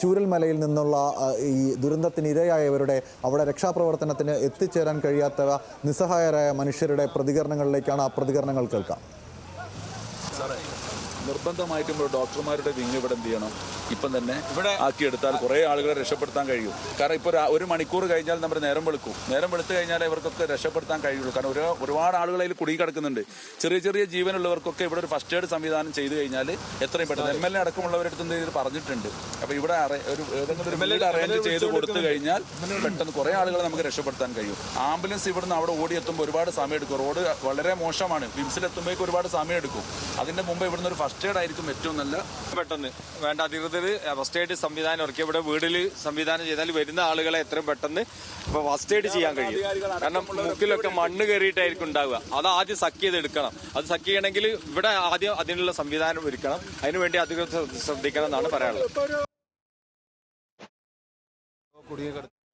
ചൂരൽമലയിൽ നിന്നുള്ള ഈ ദുരന്തത്തിനിരയായവരുടെ അവിടെ രക്ഷാപ്രവർത്തനത്തിന് എത്തിച്ചേരാൻ കഴിയാത്ത നിസ്സഹായരായ മനുഷ്യരുടെ പ്രതികരണങ്ങളിലേക്കാണ് ആ പ്രതികരണങ്ങൾ കേൾക്കാം. നിർബന്ധമായിട്ടും ഇവിടെ ഡോക്ടർമാരുടെ വിങ് ഇവിടെ എന്ത് ചെയ്യണം? ഇപ്പം തന്നെ ഇവിടെ ആക്കിയെടുത്താൽ കുറേ ആളുകളെ രക്ഷപ്പെടുത്താൻ കഴിയും. കാരണം ഇപ്പോൾ ഒരു- മണിക്കൂർ കഴിഞ്ഞാൽ നമ്മൾ നേരം വെളുക്കും. നേരം വെളുത്തു കഴിഞ്ഞാൽ ഇവർക്കൊക്കെ രക്ഷപ്പെടുത്താൻ കഴിയുള്ളൂ. കാരണം ഒരു ഒരുപാട് ആളുകൾ അതിൽ കുടുങ്ങി കിടക്കുന്നുണ്ട്. ചെറിയ ചെറിയ ജീവനുള്ളവർക്കൊക്കെ ഇവിടെ ഒരു ഫസ്റ്റ് എയ്ഡ് സംവിധാനം ചെയ്തു കഴിഞ്ഞാൽ എത്രയും പെട്ടെന്ന് എം എൽ എ അടക്കമുള്ളവരടുത്ത് ചെയ്ത് പറഞ്ഞിട്ടുണ്ട്. അപ്പോൾ ഇവിടെ ഒരു ഏതെങ്കിലും ഒരു അറേഞ്ച് ചെയ്ത് കൊടുത്തു കഴിഞ്ഞാൽ പെട്ടെന്ന് കുറേ ആളുകളെ നമുക്ക് രക്ഷപ്പെടുത്താൻ കഴിയും. ആംബുലൻസ് ഇവിടുന്ന് അവിടെ ഓടിയെത്തുമ്പോൾ ഒരുപാട് സമയം എടുക്കും റോഡ് വളരെ മോശമാണ്. വിംസിലെത്തുമ്പോഴേക്കും ഒരുപാട് സമയം എടുക്കും അതിന്റെ മുമ്പ് ഇവിടുന്ന് ഒരു ഫസ്റ്റ് എയ്ഡ് ആയിരിക്കും ഏറ്റവും നല്ല. പെട്ടെന്ന്. വേണ്ട അധികൃതർ ഫസ്റ്റ് എയ്ഡ് സംവിധാനം ഇറക്കി. ഇവിടെ വീടിൽ സംവിധാനം ചെയ്താൽ വരുന്ന ആളുകളെ എത്രയും പെട്ടെന്ന് ഇപ്പൊ ഫസ്റ്റ് എയ്ഡ് ചെയ്യാൻ കഴിയും. കാരണം മുക്കിലൊക്കെ മണ്ണ് കയറിയിട്ടായിരിക്കും ഉണ്ടാവുക. അത് ആദ്യം സക്ക് ചെയ്ത് എടുക്കണം അത് സക്ക് ചെയ്യണമെങ്കിൽ ഇവിടെ ആദ്യം അതിനുള്ള സംവിധാനം ഒരുക്കണം. അതിനുവേണ്ടി അധികൃതർ ശ്രദ്ധിക്കണം എന്നാണ് പറയാനുള്ളത്.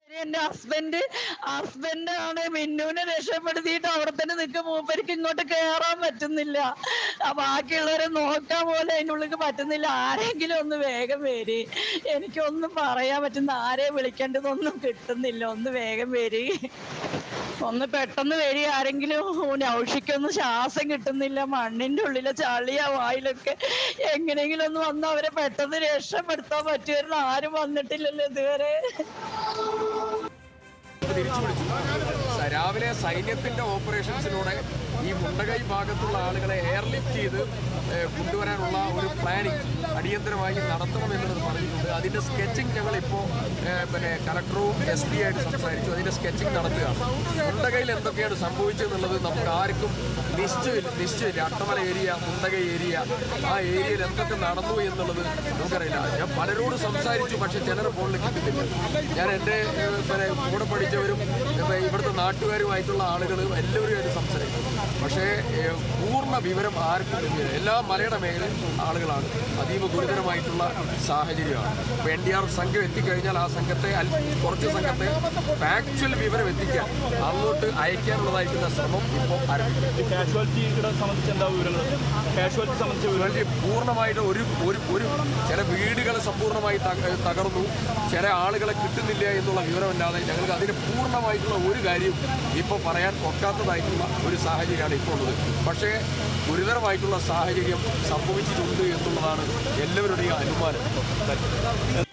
എന്റെ ഹസ്ബൻഡ് ഹസ്ബൻഡ് ആണ് മിന്നുവിനെ രക്ഷപ്പെടുത്തിയിട്ട് അവിടെ തന്നെ നിൽക്കും. മൂപ്പർക്ക് ഇങ്ങോട്ട് കേറാൻ പറ്റുന്നില്ല. ബാക്കിയുള്ളവരെ നോക്കാൻ പോലെ അതിന്റെ പറ്റുന്നില്ല. ആരെങ്കിലും ഒന്ന് വേഗം വരി. എനിക്കൊന്നും പറയാൻ പറ്റുന്ന ആരെ വിളിക്കേണ്ടതൊന്നും കിട്ടുന്നില്ല. ഒന്ന് വേഗം വരി. ഒന്ന് പെട്ടെന്ന് വരി. ആരെങ്കിലും നൗഷിക്കൊന്നും ശ്വാസം കിട്ടുന്നില്ല. മണ്ണിന്റെ ഉള്ളിലെ ചളിയ വായിലൊക്കെ എങ്ങനെയെങ്കിലും ഒന്ന് വന്ന് അവരെ പെട്ടെന്ന് രക്ഷപ്പെടുത്താൻ പറ്റുമായിരുന്നു. ആരും വന്നിട്ടില്ലല്ലോ ഇതുവരെ. രാവിലെ സൈന്യത്തിന്റെ ഓപ്പറേഷൻസിലൂടെ ഈ മുണ്ടകൈ ഭാഗത്തുള്ള ആളുകളെ എയർലിഫ്റ്റ് ചെയ്ത് കൊണ്ടുവരാനുള്ള ഒരു പ്ലാനിങ് അടിയന്തരമായി നടത്തണം എന്നുള്ളത് പറഞ്ഞിട്ടുണ്ട്. അതിന്റെ സ്കെച്ചിങ് ഞങ്ങൾ ഇപ്പോൾ പിന്നെ കലക്ടറും എസ് പി ആയിട്ട് സംസാരിച്ചു. അതിന്റെ സ്കെച്ചിങ് നടത്തുകയാണ്. മുണ്ടകയിൽ എന്തൊക്കെയാണ് സംഭവിച്ചതെന്നുള്ളത് നമുക്ക് ആർക്കും നിശ്ചയമില്ല നിശ്ചയമില്ല അട്ടമല ഏരിയ മുണ്ടകൈ ഏരിയ ആ ഏരിയയിൽ എന്തൊക്കെ നടന്നു എന്നുള്ളത് നമുക്കറിയില്ല. ഞാൻ പലരോട് സംസാരിച്ചു പക്ഷെ ചിലർ ഫോണിൽ കിട്ടുന്നില്ല ഞാൻ എന്റെ പിന്നെ കൂടെ പഠിച്ചവരും ഇവിടുത്തെ നാട്ടുകാരുമായിട്ടുള്ള ആളുകളും എല്ലാവരുമായിട്ട് സംസാരിക്കും പക്ഷേ പൂർണ വിവരം ആർക്കും ലഭ്യത എല്ലാ മലയുടെ മേഖലയിൽ ആളുകളാണ് അതീവ ഗുരുതരമായിട്ടുള്ള സാഹചര്യമാണ്. ഇപ്പോൾ എൻ ഡി ആർ സംഘം എത്തിക്കഴിഞ്ഞാൽ ആ സംഘത്തെ അല്ല കുറച്ച് സംഘത്തെ ഫാക്ച്വൽ വിവരം എത്തിക്കാൻ അങ്ങോട്ട് അയക്കാനുള്ളതായിരിക്കുന്ന ശ്രമം ഇപ്പോൾ ഇവരുടെ പൂർണമായിട്ട് ഒരു ഒരു ഒരു ചില വീടുകൾ സമ്പൂർണമായി തകർന്നു. ചില ആളുകളെ കിട്ടുന്നില്ല എന്നുള്ള വിവരമല്ലാതെ ഞങ്ങൾക്ക് അതിന് പൂർണമായിട്ടുള്ള ഒരു കാര്യവും ഇപ്പോൾ പറയാൻ ഒക്കാത്തതായിട്ടുള്ള ഒരു സാഹചര്യമാണ് ഉള്ളത് പക്ഷേ ഗുരുതരമായിട്ടുള്ള സാഹചര്യം സംഭവിച്ചിട്ടുണ്ട് എന്നുള്ളതാണ് എല്ലാവരുടെയും അനുമാനം.